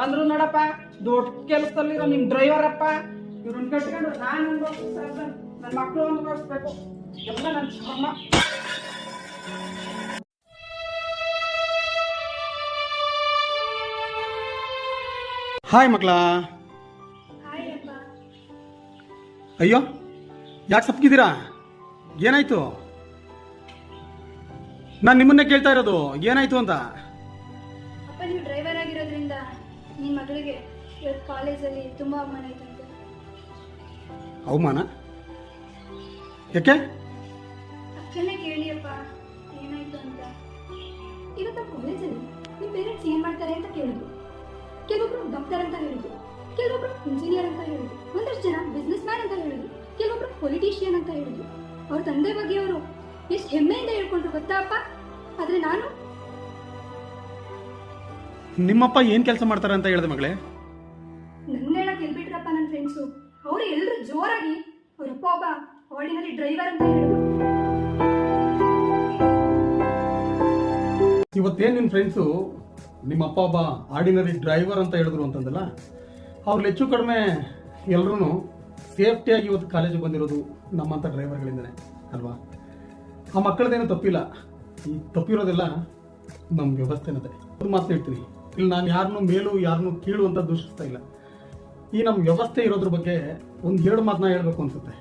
ಬಂದ್ರು ನೋಡಪ್ಪ ದೊಡ್ಡ ಕೆಲಸದಲ್ಲಿರೋ ನಿಮ್ ಡ್ರೈವರ್ ಅಪ್ಪ ಇವ್ರನ್ನ ಕಟ್ಕೊಂಡು ನಾನು ನನ್ನ ಮಕ್ಕಳು ಅನುಭವಿಸ್ಬೇಕು ಎಲ್ಲ ನನ್ನ ಶ್ರಮ. ಹಾಯ್ ಮಕ್ಕಳ. ಅಯ್ಯೋ ಯಾಕೆ ಸಪ್ಗಿದ್ದೀರಾ ಏನಾಯ್ತು? ನಾನು ನಿಮ್ಮನ್ನೇ ಕೇಳ್ತಾ ಇರೋದು. ಏನಾಯ್ತು ಅಂತ? ಅಪ್ಪ ನೀವು ಡ್ರೈವರ್ ಆಗಿರೋದ್ರಿಂದ ನಿಮ್ಮ ಮಗಳಿಗೆ ಇವತ್ತು ಕಾಲೇಜಲ್ಲಿ ತುಂಬ ಅವಮಾನ ಆಯ್ತಂತೆ. ಅವಮಾನ? ಯಾಕೆ? ಅಕ್ಕನೇ ಕೇಳಿಯಪ್ಪ ಏನಾಯ್ತು ಅಂತ ಇವತ್ತು ಕಾಲೇಜಲ್ಲಿ ನಿಮ್ಮ ಪೇರೆಂಟ್ಸ್ ಏನು ಮಾಡ್ತಾರೆ ಅಂತ ಕೇಳಿದ್ರು. ಕೆಲವೊಬ್ರು ಡಾಕ್ಟರ್ ಅಂತ ಹೇಳಿದ್ರು ಕೆಲವೊಬ್ರು ಇಂಜಿನಿಯರ್ ಅಂತ ಹೇಳಿದ್ರು ಒಂದಷ್ಟು ಜನ ಬಿಸ್ನೆಸ್ ಮ್ಯಾನ್ ಅಂತ ಹೇಳಿದ್ರು ಕೆಲವೊಬ್ರು ಪೊಲಿಟಿಷಿಯನ್ ಅಂತ ಹೇಳಿದ್ರು. ಅವ್ರ ತಂದೆ ಬಗ್ಗೆ ಅವರು ಎಷ್ಟು ಹೆಮ್ಮೆಯಿಂದ ಹೇಳ್ಕೊಂಡ್ರು ಗೊತ್ತಾ ಅಪ್ಪ? ಆದರೆ ನಾನು ನಿಮ್ಮಪ್ಪ ಏನು ಕೆಲಸ ಮಾಡ್ತಾರೆ ಅಂತ ಹೇಳಿದೆ ಮಗಳೇ? ನನ್ನ ಹೇಳಕ್ ಎಲ್ಬಿಟ್ರಪ್ಪ ನನ್ನ ಫ್ರೆಂಡ್ಸು ಅವರು ಎಲ್ಲರೂ ಜೋರಾಗಿ ಅವರಪ್ಪ ಒಬ್ಬ ಆರ್ಡಿನರಿ ಡ್ರೈವರ್ ಅಂತ ಹೇಳಿದ್ರು ಇವತ್ತೇನು ನಿಮ್ಮ ಫ್ರೆಂಡ್ಸು ನಿಮ್ಮಪ್ಪ ಒಬ್ಬ ಆರ್ಡಿನರಿ ಡ್ರೈವರ್ ಅಂತ ಹೇಳಿದ್ರು ಅಂತಂದಲ್ಲ? ಅವ್ರು ಹೆಚ್ಚು ಕಡಿಮೆ ಎಲ್ಲರೂ ಸೇಫ್ಟಿಯಾಗಿ ಇವತ್ತು ಕಾಲೇಜಿಗೆ ಬಂದಿರೋದು ನಮ್ಮಂಥ ಡ್ರೈವರ್ಗಳಿಂದನೇ ಅಲ್ವಾ? ಆ ಮಕ್ಕಳದೇನು ತಪ್ಪಿಲ್ಲ. ಈ ತಪ್ಪಿರೋದೆಲ್ಲ ನಮ್ಮ ವ್ಯವಸ್ಥೆನದೇ. ಒಂದು ಮಾತು ಹೇಳ್ತೀನಿ. ಇಲ್ಲಿ ನಾನು ಯಾರನ್ನೂ ಮೇಲೂ ಯಾರನ್ನೂ ಕೀಳು ಅಂತ ದೂಷಿಸ್ತಾ ಇಲ್ಲ. ಈ ನಮ್ಮ ವ್ಯವಸ್ಥೆ ಇರೋದ್ರ ಬಗ್ಗೆ ಒಂದು ಎರಡು ಮಾತನ್ನ ಹೇಳಬೇಕು ಅನ್ಸುತ್ತೆ.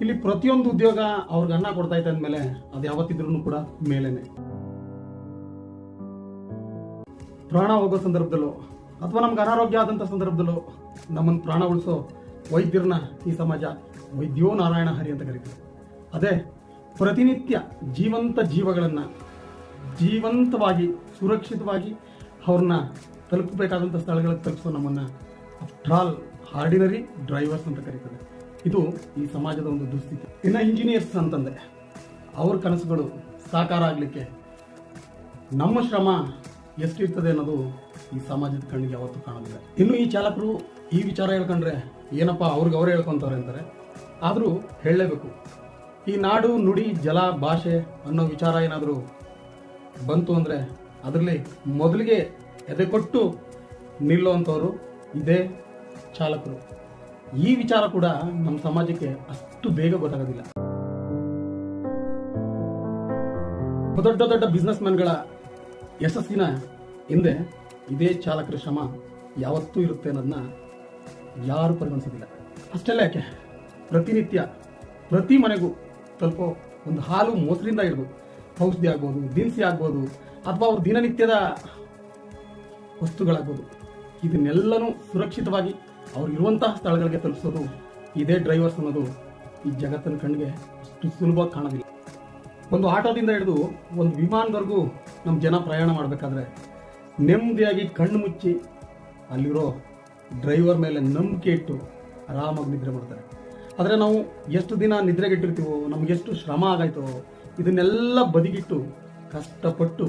ಇಲ್ಲಿ ಪ್ರತಿಯೊಂದು ಉದ್ಯೋಗ ಅವ್ರಿಗೆ ಅನ್ನ ಕೊಡ್ತಾ ಇತ್ತು ಅಂದಮೇಲೆ ಅದು ಯಾವತ್ತಿದ್ರೂ ಕೂಡ ಮೇಲೇನೆ. ಪ್ರಾಣ ಹೋಗೋ ಸಂದರ್ಭದಲ್ಲೂ ಅಥವಾ ನಮ್ಗೆ ಅನಾರೋಗ್ಯ ಆದಂಥ ಸಂದರ್ಭದಲ್ಲೂ ನಮ್ಮನ್ನು ಪ್ರಾಣ ಉಳಿಸೋ ವೈದ್ಯರನ್ನ ಈ ಸಮಾಜ ವೈದ್ಯೋ ನಾರಾಯಣ ಹರಿ ಅಂತ ಕರೀತಾರೆ ಅದೇ ಪ್ರತಿನಿತ್ಯ ಜೀವಂತ ಜೀವಗಳನ್ನು ಜೀವಂತವಾಗಿ, ಸುರಕ್ಷಿತವಾಗಿ ಅವ್ರನ್ನ ತಲುಪಬೇಕಾದಂಥ ಸ್ಥಳಗಳಿಗೆ ತಲುಪಿಸೋ ನಮ್ಮನ್ನು ಆಫ್ಟರ್ ಆಲ್ ಆರ್ಡಿನರಿ ಡ್ರೈವರ್ಸ್ ಅಂತ ಕರೀತಾರೆ ಇದು ಈ ಸಮಾಜದ ಒಂದು ದುಸ್ಥಿತಿ. ಇನ್ನು ಇಂಜಿನಿಯರ್ಸ್ ಅಂತಂದರೆ ಅವ್ರ ಕನಸುಗಳು ಸಾಕಾರ ಆಗಲಿಕ್ಕೆ ನಮ್ಮ ಶ್ರಮ ಎಷ್ಟಿರ್ತದೆ ಅನ್ನೋದು ಈ ಸಮಾಜದ ಕಣ್ಣಿಗೆ ಯಾವತ್ತೂ ಕಾಣೋದಿಲ್ಲ. ಇನ್ನು ಈ ಚಾಲಕರು ಈ ವಿಚಾರ ಹೇಳ್ಕೊಂಡ್ರೆ ಏನಪ್ಪ ಅವ್ರಿಗೆ ಅವರೇ ಹೇಳ್ಕೊತಾರೆ ಅಂತಾರೆ. ಆದರೂ ಹೇಳಲೇಬೇಕು. ಈ ನಾಡು ನುಡಿ ಜಲ ಭಾಷೆ ಅನ್ನೋ ವಿಚಾರ ಏನಾದರೂ ಬಂತು ಅಂದರೆ ಅದರಲ್ಲಿ ಮೊದಲಿಗೆ ಎದೆ ಕೊಟ್ಟು ನಿಲ್ಲುವಂಥವ್ರು ಇದೇ ಚಾಲಕರು. ಈ ವಿಚಾರ ಕೂಡ ನಮ್ಮ ಸಮಾಜಕ್ಕೆ ಅಷ್ಟು ಬೇಗ ಗೊತ್ತಾಗೋದಿಲ್ಲ. ದೊಡ್ಡ ದೊಡ್ಡ ಬಿಸ್ನೆಸ್ ಮ್ಯಾನ್ಗಳ ಯಶಸ್ಸಿನ ಹಿಂದೆ ಇದೇ ಚಾಲಕರ ಶ್ರಮ ಯಾವತ್ತೂ ಇರುತ್ತೆ ಅನ್ನೋದನ್ನ ಯಾರು ಪರಿಗಣಿಸೋದಿಲ್ಲ. ಅಷ್ಟೆಲ್ಲ ಯಾಕೆ? ಪ್ರತಿನಿತ್ಯ ಪ್ರತಿ ಮನೆಗೂ ತಲುಪೋ ಒಂದು ಹಾಲು ಮೊಸರಿಂದ ಹಿಡಿದು ಔಷಧಿ ಆಗ್ಬೋದು, ದಿನಸಿ ಆಗ್ಬೋದು, ಅಥವಾ ಅವ್ರ ದಿನನಿತ್ಯದ ವಸ್ತುಗಳಾಗ್ಬೋದು, ಇದನ್ನೆಲ್ಲನೂ ಸುರಕ್ಷಿತವಾಗಿ ಅವ್ರು ಇರುವಂತಹ ಸ್ಥಳಗಳಿಗೆ ತಲುಪಿಸೋದು ಇದೇ ಡ್ರೈವರ್ಸ್ ಅನ್ನೋದು ಈ ಜಗತ್ತಿನ ಕಣ್ಣಿಗೆ ಅಷ್ಟು ಸುಲಭವಾಗಿ ಕಾಣೋದಿಲ್ಲ. ಒಂದು ಆಟೋದಿಂದ ಹಿಡಿದು ಒಂದು ವಿಮಾನದವರೆಗೂ ನಮ್ಮ ಜನ ಪ್ರಯಾಣ ಮಾಡಬೇಕಾದ್ರೆ ನೆಮ್ಮದಿಯಾಗಿ ಕಣ್ಣು ಮುಚ್ಚಿ ಅಲ್ಲಿರೋ ಡ್ರೈವರ್ ಮೇಲೆ ನಂಬಿಕೆ ಇಟ್ಟು ಆರಾಮಾಗಿ ನಿದ್ರೆ ಮಾಡ್ತಾರೆ. ಆದರೆ ನಾವು ಎಷ್ಟು ದಿನ ನಿದ್ರೆಗೆಟ್ಟಿರ್ತೀವೋ ನಮಗೆಷ್ಟು ಶ್ರಮ ಆಗಾಯ್ತೋ ಇದನ್ನೆಲ್ಲ ಬದಿಗಿಟ್ಟು ಕಷ್ಟಪಟ್ಟು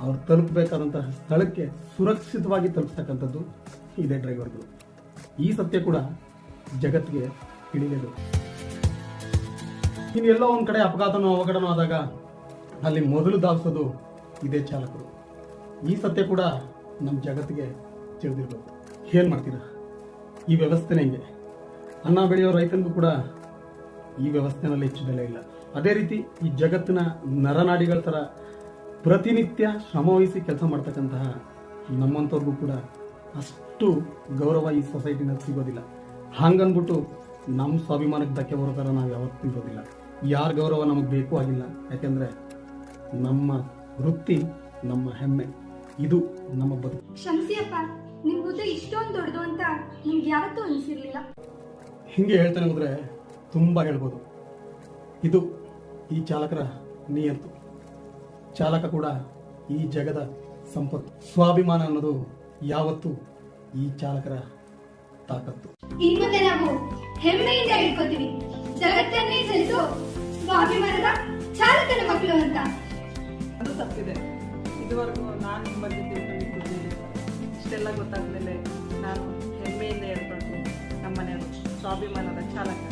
ಅವ್ರು ತಲುಪಬೇಕಾದಂತಹ ಸ್ಥಳಕ್ಕೆ ಸುರಕ್ಷಿತವಾಗಿ ತಲುಪಿಸ್ತಕ್ಕಂಥದ್ದು ಇದೇ ಡ್ರೈವರ್ಗಳು. ಈ ಸತ್ಯ ಕೂಡ ಜಗತ್ತಿಗೆ ತಿಳಿಯಲೇಬೇಕು ಇನ್ನು ಎಲ್ಲೋ ಒಂದು ಕಡೆ ಅಪಘಾತನೋ ಅವಘಡನೋ ಆದಾಗ ಅಲ್ಲಿ ಮೊದಲು ದಾವಿಸೋದು ಇದೇ ಚಾಲಕರು. ಈ ಸತ್ಯ ಕೂಡ ನಮ್ಮ ಜಗತ್ತಿಗೆ ತಿಳಿದಿರ್ಬೇಕು. ಏನು ಮಾಡ್ತೀರಾ? ಈ ವ್ಯವಸ್ಥೆನೇ ಹಿಂಗೆ. ಅನ್ನ ಬೆಳೆಯೋ ರೈತನಿಗೂ ಕೂಡ ಈ ವ್ಯವಸ್ಥೆನಲ್ಲಿ ಹೆಚ್ಚು ಬೆಲೆ ಇಲ್ಲ. ಅದೇ ರೀತಿ ಈ ಜಗತ್ತಿನ ನರನಾಡಿಗಳ ಥರ ಪ್ರತಿನಿತ್ಯ ಶ್ರಮವಹಿಸಿ ಕೆಲಸ ಮಾಡ್ತಕ್ಕಂತಹ ನಮ್ಮಂಥವ್ರಿಗೂ ಕೂಡ ಅಷ್ಟು ಗೌರವ ಈ ಸೊಸೈಟಿನಲ್ಲಿ ಸಿಗೋದಿಲ್ಲ. ಹಂಗನ್ಬಿಟ್ಟು ನಮ್ಮ ಸ್ವಾಭಿಮಾನಕ್ಕೆ ಧಕ್ಕೆ ಬರೋ ಥರ ನಾವು ಯಾವತ್ತೂ ಇರೋದಿಲ್ಲ. ಯಾರ ಗೌರವ ನಮಗೆ ಬೇಕು ಆಗಿಲ್ಲ ಯಾಕೆಂದರೆ ನಮ್ಮ ವೃತ್ತಿ ನಮ್ಮ ಹೆಮ್ಮೆ ಇದು ನಮ್ಮ ಬದುಕು. ಕ್ಷಮಿಸಿಯಪ್ಪ ನಿಮ್ಮ ನಿಮ್ ಹುದ್ದೆ ಇಷ್ಟೊಂದು ದೊಡ್ಡದು ಅಂತ ನಿಮ್ಗೆ ಯಾವತ್ತೂ ಅನಿಸಿರ್ಲಿಲ್ಲ. ಹಿಂಗೆ ಹೇಳ್ತಾನೆ ಹೋದರೆ ತುಂಬ ಹೇಳ್ಬೋದು. ಇದು ಈ ಚಾಲಕರ ನಿಯತ್ತು ಚಾಲಕ ಕೂಡ ಈ ಜಗದ ಸಂಪತ್ತು. ಸ್ವಾಭಿಮಾನ ಅನ್ನೋದು ಯಾವತ್ತು ಈ ಚಾಲಕರ ತಾಕತ್ತು. ಇನ್ಮುಂದೆ ನಾವು ಹೆಮ್ಮೆಯಿಂದ ಹೇಳ್ಕೊತೀವಿ. ಜಗತ್ತನ್ನೇ ಚಲಿಸೋ ಸ್ವಾಭಿಮಾನದ ಚಾಲಕನ ಮಕ್ಕಳು ಅಂತ. ಅದು ತಪ್ಪಿದೆ. ಇದುವರೆಗೂ ನಾನು ನಿಮ್ಮ ಬಗ್ಗೆ ತಿಳ್ಕೊಂಡಿದ್ದೀನಿ ಇಷ್ಟೆಲ್ಲ ಗೊತ್ತಾದ್ಮೇಲೆ ನಾನು ಹೆಮ್ಮೆಯಿಂದ ಹೇಳ್ಕೊಳ್ತೀನಿ. ನಮ್ಮನೆಯವರು ಸ್ವಾಭಿಮಾನದ ಚಾಲಕ